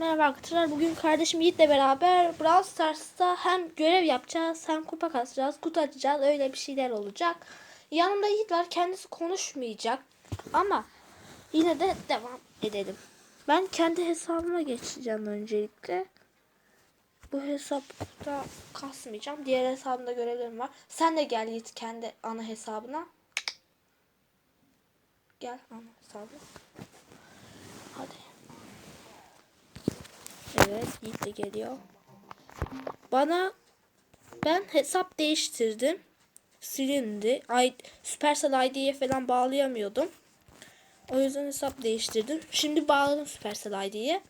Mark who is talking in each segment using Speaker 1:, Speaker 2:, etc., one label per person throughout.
Speaker 1: merhaba arkadaşlar. Bugün kardeşim Yiğit'le beraber Brawl Stars'ta hem görev yapacağız hem kupa kasacağız, kutu açacağız. Öyle bir şeyler olacak. Yanımda Yiğit var. Kendisi konuşmayacak. Ama yine de devam edelim. Ben kendi hesabıma geçeceğim öncelikle. Bu hesapta kasmayacağım. Diğer hesabımda görevlerim var. Sen de gel Yiğit kendi ana hesabına. Gel ana hesabına. Hadi. Evet Yiğit de geliyor. Bana ben hesap değiştirdim. Silindi. Ay, Supercell ID'ye falan bağlayamıyordum. O yüzden hesap değiştirdim. Şimdi bağladım Supercell ID'ye.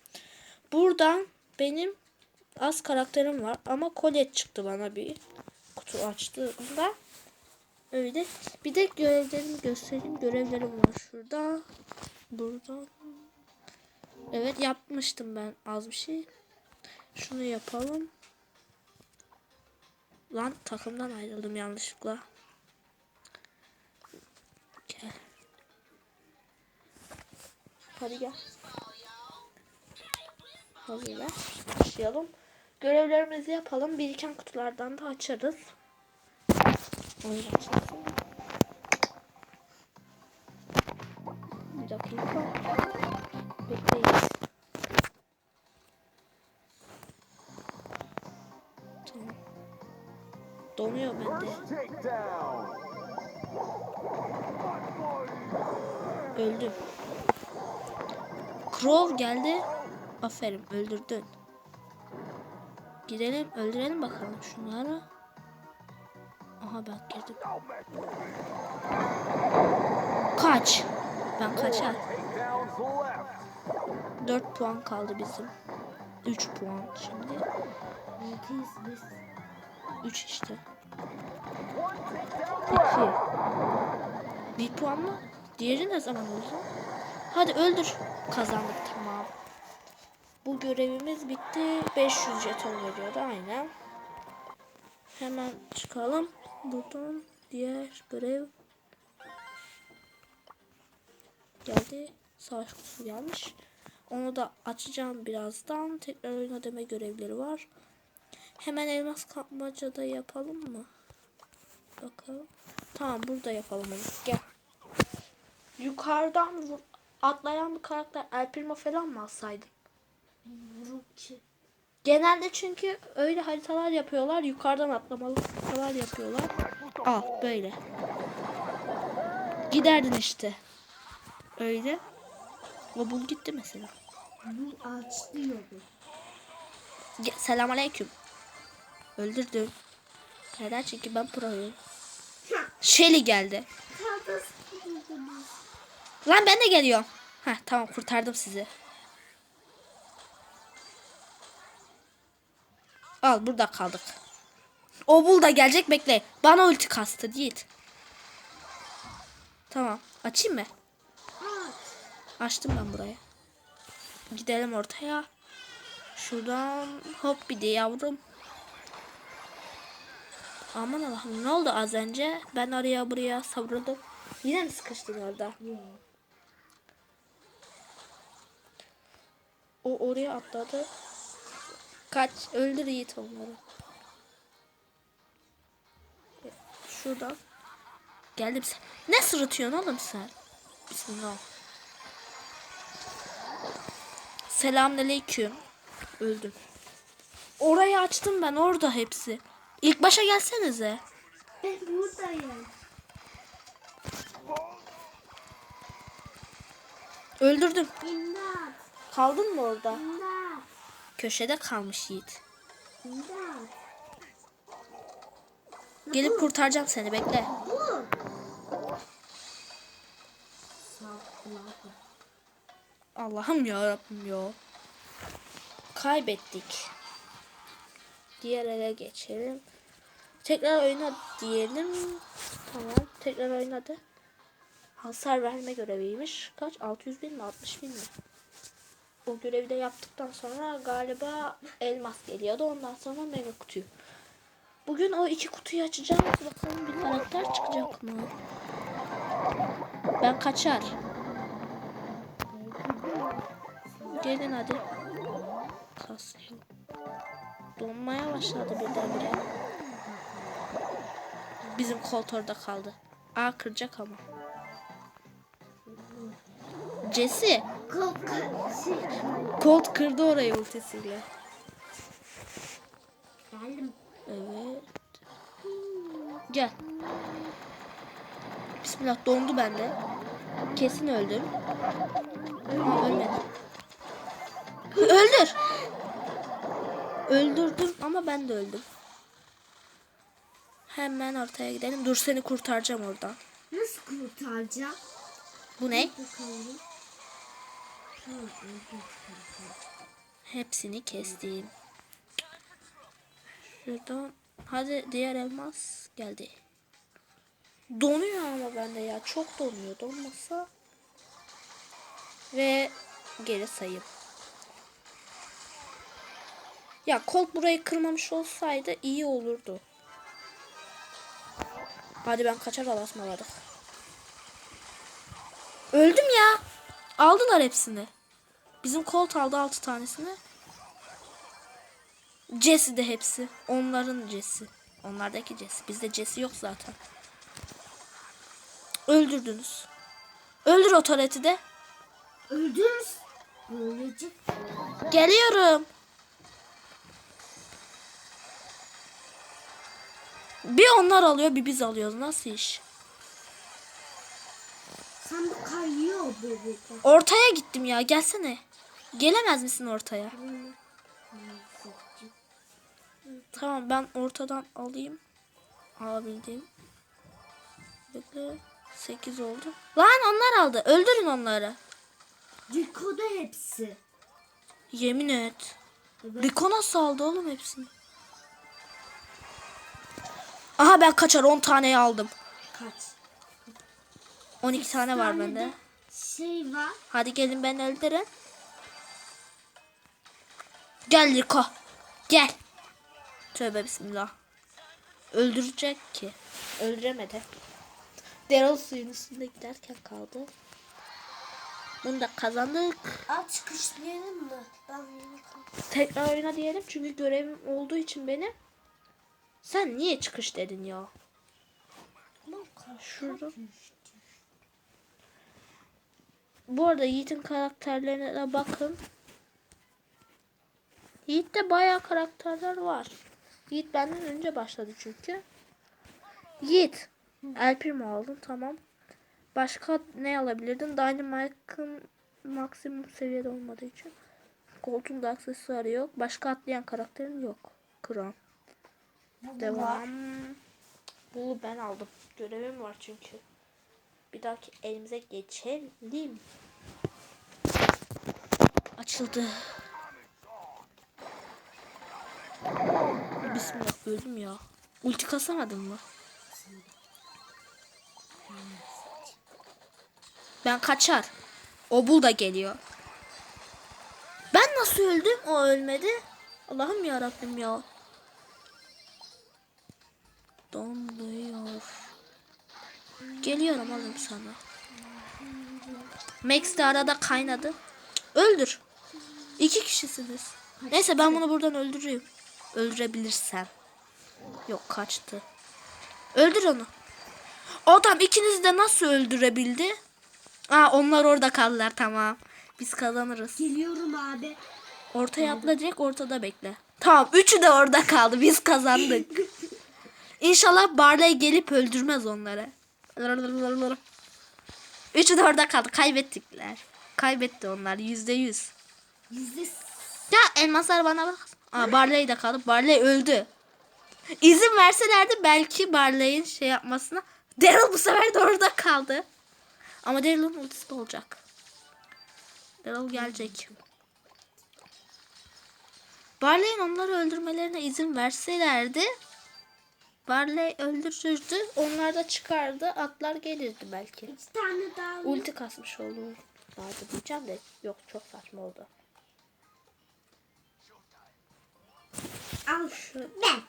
Speaker 1: Buradan benim az karakterim var ama kolye çıktı bana bir kutu açtığımda. Öyle. Bir de görevlerimi göstereyim. Görevlerim var şurada. Burada. Evet yapmıştım ben az bir şey. Şunu yapalım. Lan takımdan ayrıldım yanlışlıkla. Gel. Hadi gel. Hazırla. Başlayalım. Görevlerimizi yapalım. Biriken kutulardan da açarız. Oyun açılsın. Bir dakika. Donuyor bende. Öldüm. Crow geldi. Aferin öldürdün. Gidelim öldürelim bakalım şunları. Aha ben girdim. Kaç. Ben kaçar.
Speaker 2: Takedowns left.
Speaker 1: 4 puan kaldı bizim. 3 puan şimdi. 3 işte.
Speaker 2: One takedown left.
Speaker 1: 2. 1 puan mı? Diğeri ne zaman oldu? Hadi öldür. Kazandık tamam. Bu görevimiz bitti. 500 jeton veriyordu aynen. Hemen çıkalım. Buradan diğer görev geldi. Savaş kutusu gelmiş. Onu da açacağım birazdan. Tekrar oyuna deme görevleri var. Hemen elmas kapmacada yapalım mı? Bakalım. Tamam burada yapalım onu. Gel. Yukarıdan vur- atlayan bir karakter El Primo falan mı alsaydın? Genelde çünkü öyle haritalar yapıyorlar. Yukarıdan atlamalı haritalar yapıyorlar. Al böyle. Giderdin işte. Öyle. O bul gitti mesela.
Speaker 3: Bu ağaçlıyordu.
Speaker 1: Ge- Selamünaleyküm. Öldürdüm. Neden? Çünkü ben proyum. Shelly geldi. Lan ben de geliyorum. Heh tamam kurtardım sizi. Al burada kaldık. O bul da gelecek bekle. Bana ulti kastı Yiğit. Tamam. Açayım mı? Açtım ben burayı. Gidelim ortaya. Şuradan hop bir de yavrum. Aman Allah'ım ne oldu az önce? Ben oraya buraya savruldum. Yine mi sıkıştın orada? O oraya atladı. Kaç öldür Yiğit onları. Şuradan. Geldim sen. Ne sırıtıyorsun oğlum sen? Bismillah. Selamünaleyküm. Öldüm. Orayı açtım ben orada hepsi. İlk başa gelsenize.
Speaker 3: Ben buradayım.
Speaker 1: Öldürdüm.
Speaker 3: İmdat.
Speaker 1: Kaldın mı orada?
Speaker 3: İmdat.
Speaker 1: Köşede kalmış Yiğit.
Speaker 3: İmdat.
Speaker 1: Gelip kurtaracağım seni bekle.
Speaker 3: Dur.
Speaker 1: Allah'ım ya Rabbim ya. Kaybettik. Diğer ele geçelim. Tekrar oyna diyelim. Tamam. Tekrar oynadı. Hasar verme göreviymiş. Kaç? 600 bin mi? 60 bin mi? O görevi de yaptıktan sonra galiba elmas geliyordu. Ondan sonra mega kutuyu. Bugün o iki kutuyu açacağız. Bakalım bir karakter çıkacak mı? Ben kaçar. Gelin hadi. kasıyor. Donmaya başladı birdenbire. Bizim Colt orada kaldı. Aa kıracak ama. Jesse.
Speaker 3: Şey.
Speaker 1: Colt kırdı orayı ultisiyle.
Speaker 3: Geldim.
Speaker 1: Evet. Gel. Bismillah dondu bende. Kesin öldüm. Aa, ölmedim. Öldür. Öldürdüm ama ben de öldüm. Hemen ortaya gidelim. Dur seni kurtaracağım oradan.
Speaker 3: Nasıl kurtaracağım?
Speaker 1: Bu ne? Hepsini kestim. Şuradan. Hadi diğer elmas geldi. Donuyor ama bende ya. Çok donuyor. Donmasa. Ve geri sayım. Ya Colt burayı kırmamış olsaydı iyi olurdu. Hadi ben kaçar alasmaladık. Öldüm ya. Aldılar hepsini. Bizim Colt aldı 6 tanesini. Jesse de hepsi. Onların Jesse. Onlardaki Jesse. Bizde Jesse yok zaten. Öldürdünüz. Öldür o toreti de.
Speaker 3: Ölecek.
Speaker 1: Geliyorum. Bir onlar alıyor bir biz alıyoruz. Nasıl iş?
Speaker 3: Sen bu kayıyor.
Speaker 1: Ortaya gittim ya. Gelsene. Gelemez misin ortaya? Tamam ben ortadan alayım. Alabildiğim. Bekle. 8 oldu. Lan onlar aldı. Öldürün onları.
Speaker 3: Rico'da hepsi.
Speaker 1: Yemin et.
Speaker 3: Evet.
Speaker 1: Rico nasıl aldı oğlum hepsini? Aha ben kaçar 10 taneyi aldım.
Speaker 3: Kaç?
Speaker 1: 12 tane var
Speaker 3: tane
Speaker 1: bende.
Speaker 3: de Şey var.
Speaker 1: Hadi gelin ben öldürün. Gel Rico. Gel. Tövbe bismillah. Öldürecek ki. Öldüremedi. Daryl suyun üstünde giderken kaldı. Bunu da kazandık.
Speaker 3: Al çıkışlayalım mı? Ben yeni kalktım.
Speaker 1: Tekrar oyna diyelim çünkü görevim olduğu için benim. Sen niye çıkış dedin ya? Şurada. Bu arada Yiğit'in karakterlerine de bakın. Yiğit'te bayağı karakterler var. Yiğit benden önce başladı çünkü. Yiğit. El Primo aldın tamam. Başka ne alabilirdin? Dynamite'ın maksimum seviyede olmadığı için. Koltuğunda aksesuarı yok. Başka atlayan karakterin yok. Kral. Devam. Bunu ben aldım. Görevim var çünkü. Bir dahaki elimize geçelim. Açıldı. Bismillah öldüm ya. Ulti kasamadın mı? Ben kaçar. O bul da geliyor. Ben nasıl öldüm? O ölmedi. Allah'ım ya Rabbim ya. Donduyor. Geliyorum oğlum sana. Max de arada kaynadı. Öldür. İki kişisiniz. Neyse ben bunu buradan öldüreyim. Öldürebilirsem. Yok kaçtı. Öldür onu. Adam ikinizi de nasıl öldürebildi? Aa onlar orada kaldılar tamam. Biz kazanırız.
Speaker 3: Geliyorum abi.
Speaker 1: Ortaya atla direkt ortada bekle. Tamam üçü de orada kaldı. Biz kazandık. İnşallah Barley gelip öldürmez onları. Üçü de orada kaldı. Kaybettikler. Kaybetti onlar yüzde yüz.
Speaker 3: Yüzde
Speaker 1: Ya elmaslar bana bak. Aa, Barley de kaldı. Barley öldü. İzin verselerdi belki Barley'in şey yapmasına. Daryl bu sefer de orada kaldı. Ama Daryl'ın ultisi de olacak. Daryl gelecek. Barley'in onları öldürmelerine izin verselerdi Barley öldürürdü. Onlar da çıkardı. Atlar gelirdi belki.
Speaker 3: iki tane daha.
Speaker 1: Ulti kasmış olur. Vardı diyeceğim de yok çok saçma oldu.
Speaker 3: Al şu. Ben.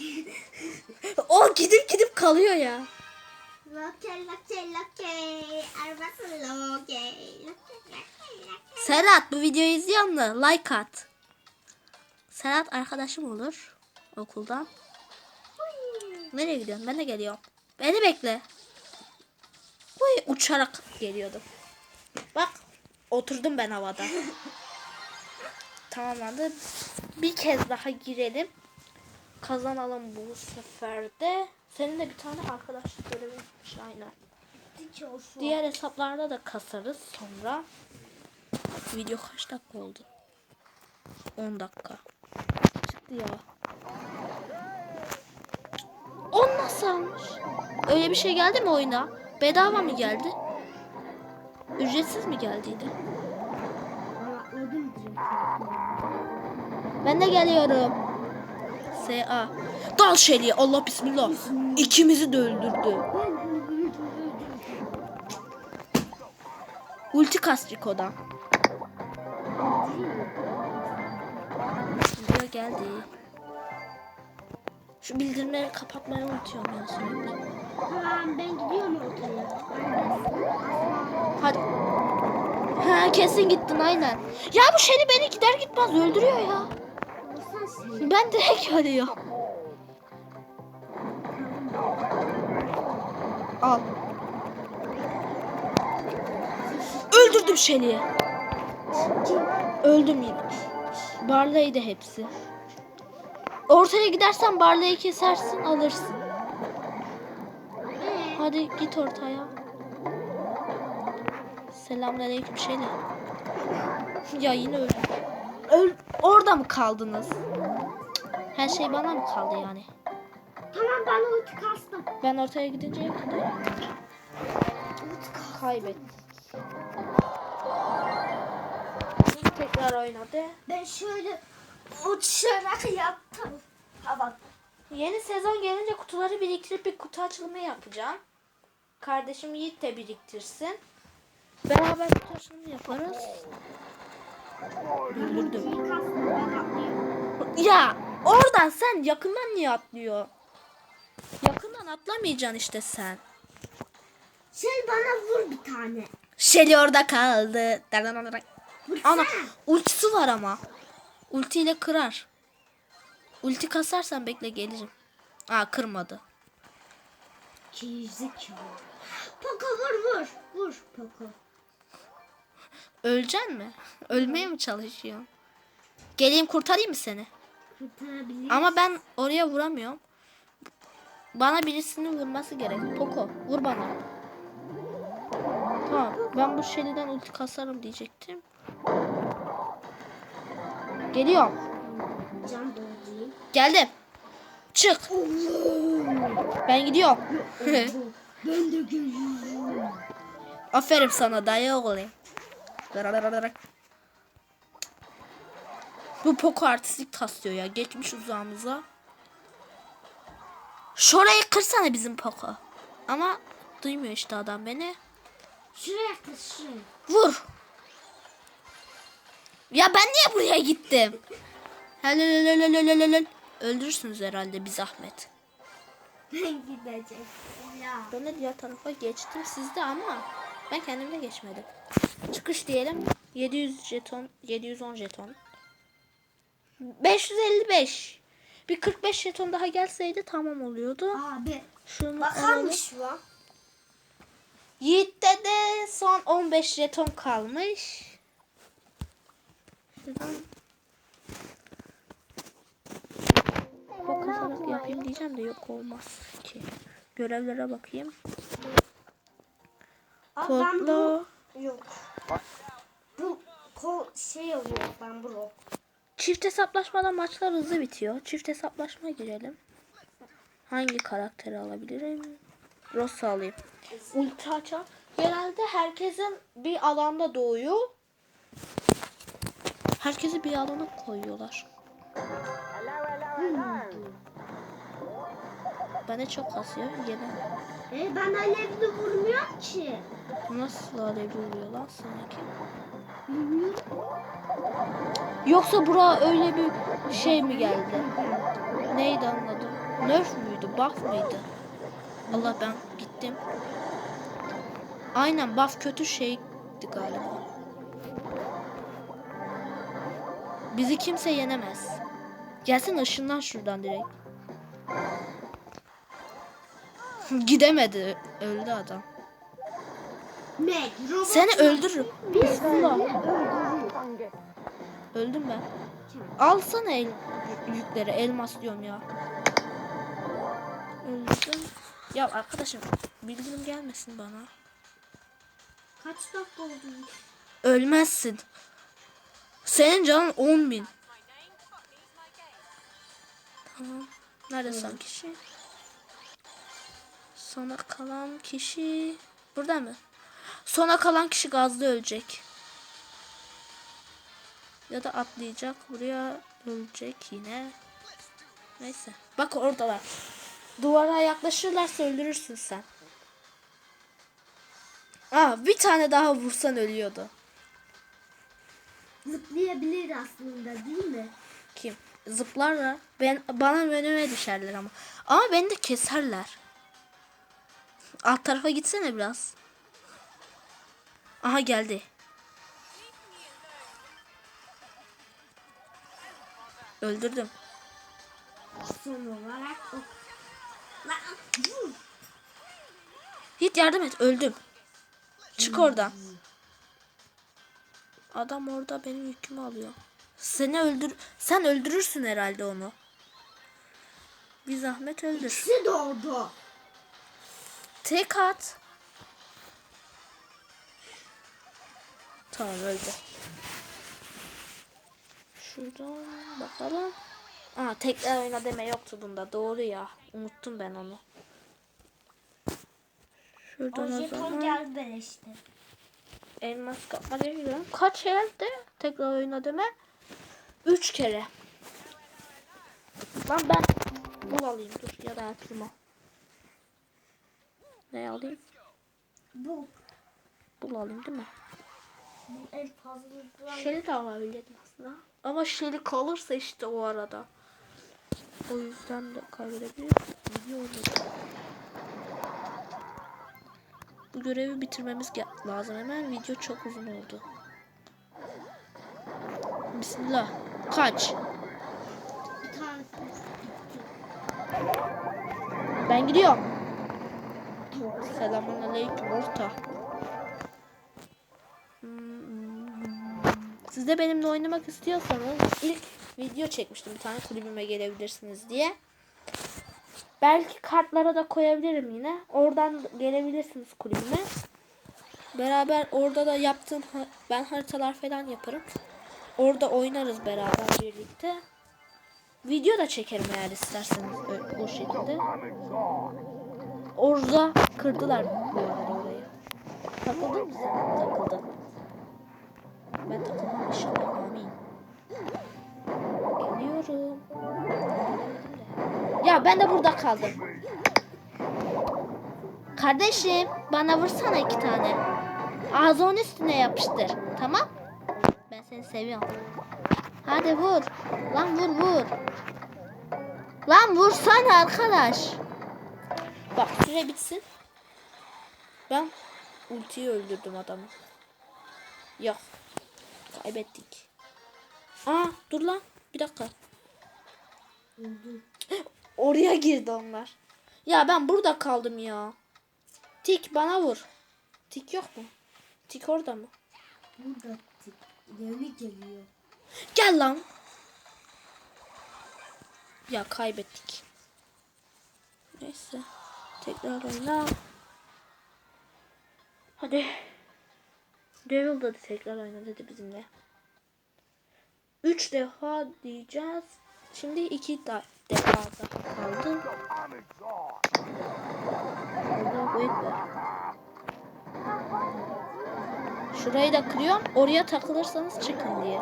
Speaker 1: O gidip gidip kalıyor ya.
Speaker 3: Loke loke loke. Arabası loke. Loke loke loke.
Speaker 1: Serhat bu videoyu izliyor musun? Like at. Serhat arkadaşım olur okuldan. Nereye gidiyorsun? Ben de geliyorum. Beni bekle. Uy, uçarak geliyordum. Bak oturdum ben havada. Tamamlandı. Bir kez daha girelim. Kazanalım bu sefer de. Senin de bir tane arkadaşlık görevi yapmış aynen. Diğer hesaplarda da kasarız sonra. Video kaç dakika oldu? 10 dakika. Çıktı ya. 10 nasıl almış? Öyle bir şey geldi mi oyuna? Bedava mı geldi? Ücretsiz mi geldiydi?
Speaker 3: Ben
Speaker 1: de geliyorum. SA. Dal şeliği Allah bismillah. İkimizi de öldürdü. Ulti kas Rico'dan. Geldi. Şu bildirimleri kapatmayı unutuyorum ya sürekli.
Speaker 3: Tamam ben gidiyorum ortaya.
Speaker 1: Hadi. Ha kesin gittin aynen. Ya bu Shelly beni gider gitmez öldürüyor ya. Ben direkt ölüyor. Al. Öldürdüm Shelly'i. Öldüm yine. Barley de hepsi. Ortaya gidersen Barley'i kesersin alırsın. Hadi git ortaya. Selamünaleyküm Shelly. Ya yine öldüm. Öl orada mı kaldınız? Her şey bana mı kaldı yani?
Speaker 3: tamam ben ulti kastım.
Speaker 1: Ben ortaya gidince yakaladım. Kaybettik. Tekrar oynadı.
Speaker 3: Ben şöyle uçarak yattım. Hava.
Speaker 1: Yeni sezon gelince kutuları biriktirip bir kutu açılımı yapacağım. Kardeşim Yiğit de biriktirsin. Beraber kutu açılımı yaparız. Öldürdüm. Ya oradan sen yakından niye atlıyor? Yakından atlamayacaksın işte sen.
Speaker 3: Sen bana vur bir tane.
Speaker 1: Shelly orada kaldı.
Speaker 3: Vursana.
Speaker 1: Ana ultisi var ama. Ultiyle kırar. Ulti kasarsan bekle gelirim. Aa kırmadı.
Speaker 3: Gerizekalı. Poco vur vur. Vur Poco.
Speaker 1: Öleceksin mi? Ölmeye mi çalışıyorsun? Geleyim kurtarayım mı seni?
Speaker 3: Kurtarabilir.
Speaker 1: Ama ben oraya vuramıyorum. Bana birisinin vurması gerek. Poco vur bana. Tamam ben bu Shelly'den ulti kasarım diyecektim. Geliyorum. Geldim. Çık. Ben gidiyorum.
Speaker 3: ben de geliyorum.
Speaker 1: Aferin sana dayı oğlu. Bu Poco artistlik taslıyor ya. Geçmiş uzağımıza. Şurayı kırsana bizim Poco. Ama duymuyor işte adam beni.
Speaker 3: Şuraya kız şuraya.
Speaker 1: Vur. Ya ben niye buraya gittim? Helal Öldürürsünüz herhalde bir zahmet.
Speaker 3: Ben gideceğim. Ya.
Speaker 1: Ben de diğer tarafa geçtim sizde ama ben kendimde geçmedim. Çıkış diyelim. 700 jeton, 710 jeton. 555. Bir 45 jeton daha gelseydi tamam oluyordu.
Speaker 3: Abi.
Speaker 1: Şunu.
Speaker 3: Bakarmış lan.
Speaker 1: Yiğit'te de son 15 jeton kalmış. Şuradan bakarak yapayım diyeceğim de yok olmaz ki. Görevlere bakayım.
Speaker 3: Bu... Yok. Bu kol şey oluyor ben bu.
Speaker 1: Çift hesaplaşmada maçlar hızlı bitiyor. Çift hesaplaşma girelim. Hangi karakteri alabilirim? Rosa alayım. Ulti açar. Genelde herkesin bir alanda doğuyor. Herkesi bir alana koyuyorlar. Bana çok kasıyor. Yine.
Speaker 3: E ben alevli vurmuyorum ki.
Speaker 1: Nasıl alevli oluyor lan sanki?
Speaker 3: Bilmiyorum.
Speaker 1: Yoksa bura öyle bir şey mi geldi? Neydi anladım. Nerf müydü? Buff mıydı? Allah ben gittim. Aynen buff kötü şeydi galiba. Bizi kimse yenemez. Gelsin ışından şuradan direkt. Gidemedi. Öldü adam. Seni öldürürüm.
Speaker 3: Öldürürüz.
Speaker 1: Öldüm ben. Alsana el yükleri. Elmas diyorum ya. Öldüm. Ya arkadaşım bildirim gelmesin bana.
Speaker 3: Kaç dakika oldu?
Speaker 1: Ölmezsin. Senin canın 10 bin. Tamam. Nerede son kişi? Sona kalan kişi... Burada mı? Sona kalan kişi gazda ölecek. Ya da atlayacak. Buraya ölecek yine. Neyse. Bak oradalar. Duvara yaklaşırlarsa öldürürsün sen. Aa, bir tane daha vursan ölüyordu.
Speaker 3: Zıplayabilir aslında değil mi?
Speaker 1: Kim? Zıplarlar. Ben bana önüme düşerler ama. Ama beni de keserler. Alt tarafa gitsene biraz. Aha geldi. Öldürdüm.
Speaker 3: Son olarak o. Lan.
Speaker 1: Git yardım et. Öldüm. Çık oradan. Adam orada benim yükümü alıyor. Seni öldür sen öldürürsün herhalde onu. Bir zahmet öldür.
Speaker 3: İkisi doğdu.
Speaker 1: Tek at. Tamam öldü. Şuradan bakalım. Aa tekrar oyna deme yoktu bunda. Doğru ya. Unuttum ben onu. Şuradan o zaman
Speaker 3: geldi beleşti.
Speaker 1: Elmas kapmaca gidiyorum. Kaç elde tekrar oyna deme? Üç kere. Lan ben bul alayım dur ya da atırma. Ne alayım?
Speaker 3: Bu.
Speaker 1: Bul alayım değil mi?
Speaker 3: Bu en fazla.
Speaker 1: Şeli de alabilirdim aslında. Ama Şeli kalırsa işte o arada. O yüzden de kaybedebilir. İyi oldu. Bu görevi bitirmemiz lazım hemen. Video çok uzun oldu. Bismillah. Kaç. Ben gidiyorum. Selamun aleyküm orta. Siz de benimle oynamak istiyorsanız ilk video çekmiştim bir tane kulübüme gelebilirsiniz diye. Belki kartlara da koyabilirim yine. Oradan gelebilirsiniz kulübüme. Beraber orada da yaptığım ben haritalar falan yaparım. Orada oynarız beraber birlikte. Video da çekerim eğer isterseniz o şekilde. Orada kırdılar bu arada orayı. Takıldın mı sen? Takıldım. Ben takılmam inşallah. Amin. Geliyorum. Ya ben de burada kaldım. Kardeşim bana vursana iki tane. Ağzının üstüne yapıştır. Tamam? Ben seni seviyorum. Hadi vur. Lan vur vur. Lan vursana arkadaş. Bak süre bitsin. Ben ultiyi öldürdüm adamı. Yok. Kaybettik. Aa dur lan. Bir dakika. Oraya girdi onlar. Ya ben burada kaldım ya. Tik bana vur. Tik yok mu? Tik orada mı?
Speaker 3: Burada tık. Yeni geliyor.
Speaker 1: Gel lan. Ya kaybettik. Neyse. Tekrar oyna. Hadi. Devil da tekrar oyna dedi bizimle. Üç defa diyeceğiz. Şimdi iki da defa da kaldı. Şurayı da kırıyorum. Oraya takılırsanız çıkın diye.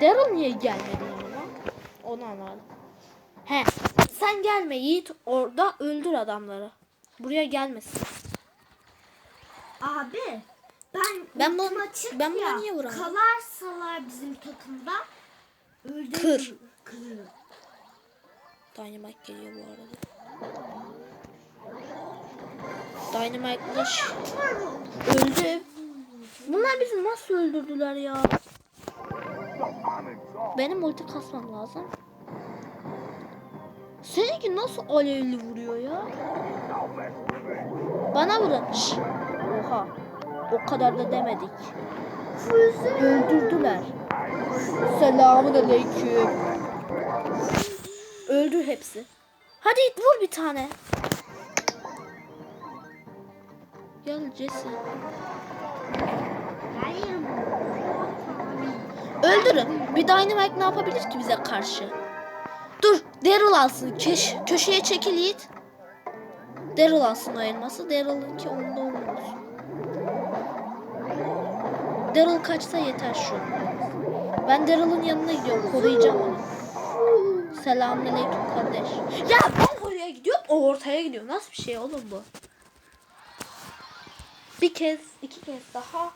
Speaker 1: Daryl niye gelmedi yanıma? Onu anladım. He, sen gelme Yiğit. Orada öldür adamları. Buraya gelmesin.
Speaker 3: Abi ben
Speaker 1: Ben bu-
Speaker 3: ultim açık
Speaker 1: ben buna
Speaker 3: ya,
Speaker 1: niye vuramam?
Speaker 3: Kalarsalar bizim takımda öldürür.
Speaker 1: Kır.
Speaker 3: Kırır.
Speaker 1: Dynamite geliyor bu arada. Dynamite'la ş- öldü. Bunlar bizi nasıl öldürdüler ya? Benim ulti kasmam lazım. Seninki nasıl alevli vuruyor ya? Bana vurun. Şş. Oha. O kadar da demedik. Öldürdüler. Selamun aleyküm. Öldü hepsi. Hadi vur bir tane. Gel Jesse. Öldürün. Bir Dynamite ne yapabilir ki bize karşı? Dur. Daryl alsın. Köş köşeye çekil Yiğit. Daryl alsın o elması. Daryl'ınki onda olmasın. Daryl kaçsa yeter şu. Ben Daryl'ın yanına gidiyorum. Koruyacağım onu. Selamünaleyküm kardeş. Ya ben oraya gidiyorum. O ortaya gidiyor. Nasıl bir şey oğlum bu? Bir kez, iki kez daha.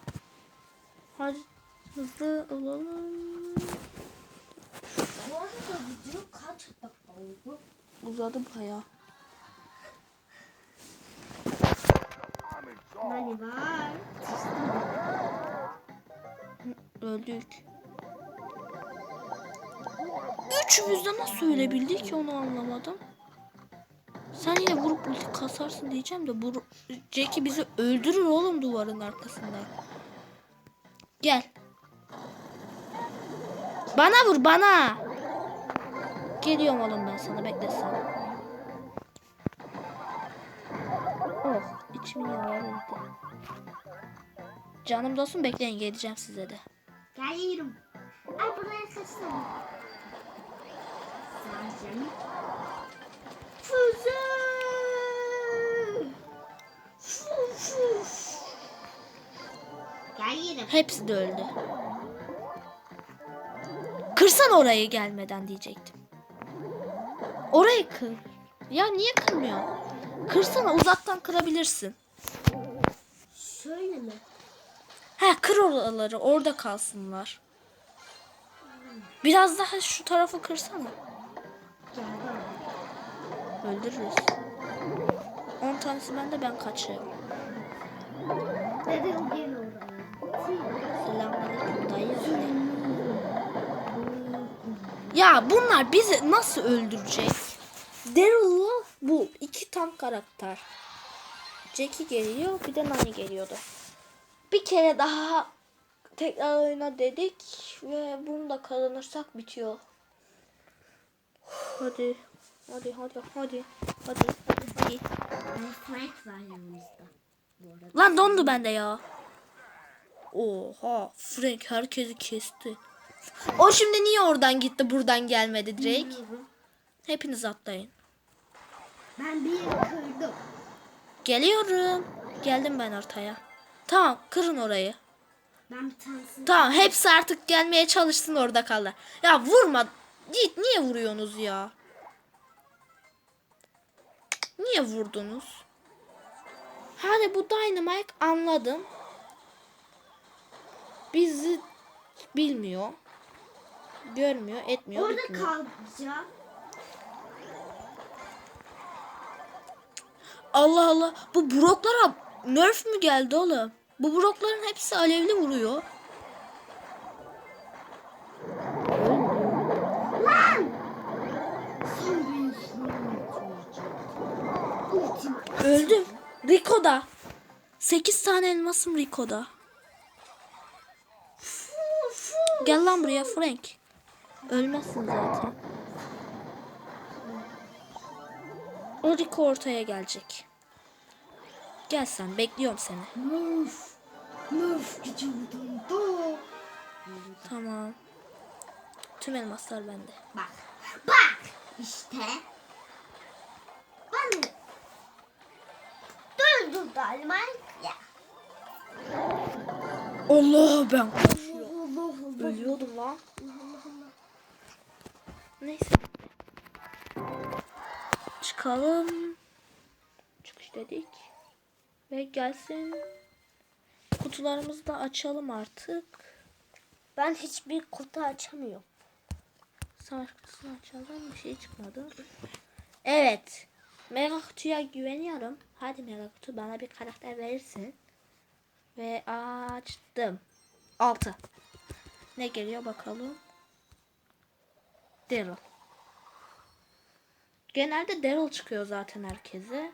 Speaker 1: Hadi hızlı olalım.
Speaker 3: Bu arada video kaç dakika oldu?
Speaker 1: Uzadı bayağı.
Speaker 3: Hadi var.
Speaker 1: Öldük. Üçümüz de nasıl ölebildik ki onu anlamadım. Sen yine vurup ulti kasarsın diyeceğim de bu Jackie bizi öldürür oğlum duvarın arkasında. Gel. Bana vur bana. Geliyorum oğlum ben sana bekle sen. Oh yağları eridi. Canım dostum bekleyin geleceğim size de.
Speaker 3: Geliyorum. Ay buraya kaçsana. Sadece. Füze. Fu. Geliyorum.
Speaker 1: Hepsi de öldü. Kırsan orayı gelmeden diyecektim. Orayı kır. Ya niye kırmıyor? Kırsana uzaktan kırabilirsin.
Speaker 3: Şöyle mi?
Speaker 1: He kır oraları orada kalsınlar. Biraz daha şu tarafı kırsana. Öldürürüz. 10 tanesi bende ben kaçıyorum. Selamünaleyküm dayı. Ya bunlar bizi nasıl öldürecek? Daryl'la bu iki tam karakter. Jackie geliyor bir de Nani geliyordu. Bir kere daha tekrar oyna dedik ve bunu da kazanırsak bitiyor. Hadi. Hadi hadi hadi. Hadi hadi hadi.
Speaker 3: Ay Frank var yanımızda.
Speaker 1: Lan dondu bende ya. Oha Frank herkesi kesti. O şimdi niye oradan gitti buradan gelmedi Drake?
Speaker 3: Bilmiyorum.
Speaker 1: Hepiniz atlayın.
Speaker 3: Ben bir yeri kırdım.
Speaker 1: Geliyorum. Geldim ben ortaya. Tamam kırın orayı.
Speaker 3: Ben bir tanesini
Speaker 1: Tamam hepsi artık gelmeye çalışsın orada kalır. Ya vurma. Git niye vuruyorsunuz ya? Niye vurdunuz? Hadi bu Dynamite anladım. Bizi bilmiyor. Görmüyor, etmiyor,
Speaker 3: orada
Speaker 1: bitmiyor.
Speaker 3: kalacağım.
Speaker 1: Allah Allah. Bu broklara nerf mü geldi oğlum? Bu brokların hepsi alevli vuruyor. Öldüm. Rico'da. 8 tane elmasım Rico'da. Gel lan buraya Frank. Ölmezsin zaten. O Rico ortaya gelecek. Gel sen bekliyorum seni.
Speaker 3: Muf. Muf vücudumda.
Speaker 1: Tamam. Tüm elmaslar bende.
Speaker 3: Bak. Bak. İşte. Ben Dur galiba. Ya.
Speaker 1: Allah ben ölüyordum lan. Neyse. Çıkalım. Çıkış dedik. Ve gelsin. Kutularımızı da açalım artık.
Speaker 3: Ben hiçbir kutu açamıyorum.
Speaker 1: Savaş kutusunu açalım. Bir şey çıkmadı. Evet. Meraktu'ya güveniyorum. Hadi Meraktu bana bir karakter verirsin. Ve açtım. 6. Ne geliyor bakalım. Daryl. Genelde Daryl çıkıyor zaten herkese.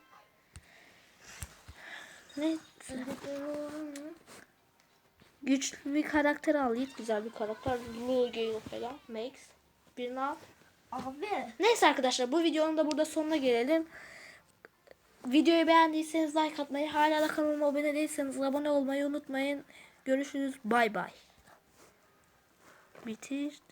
Speaker 1: Ne? Güçlü bir karakter al. Güzel bir karakter. Blue Gale falan. Max. Birini al.
Speaker 3: Abi.
Speaker 1: Neyse arkadaşlar bu videonun da burada sonuna gelelim. Videoyu beğendiyseniz like atmayı, hala da kanalıma abone değilseniz abone olmayı unutmayın. Görüşürüz. Bay bay. Bitir.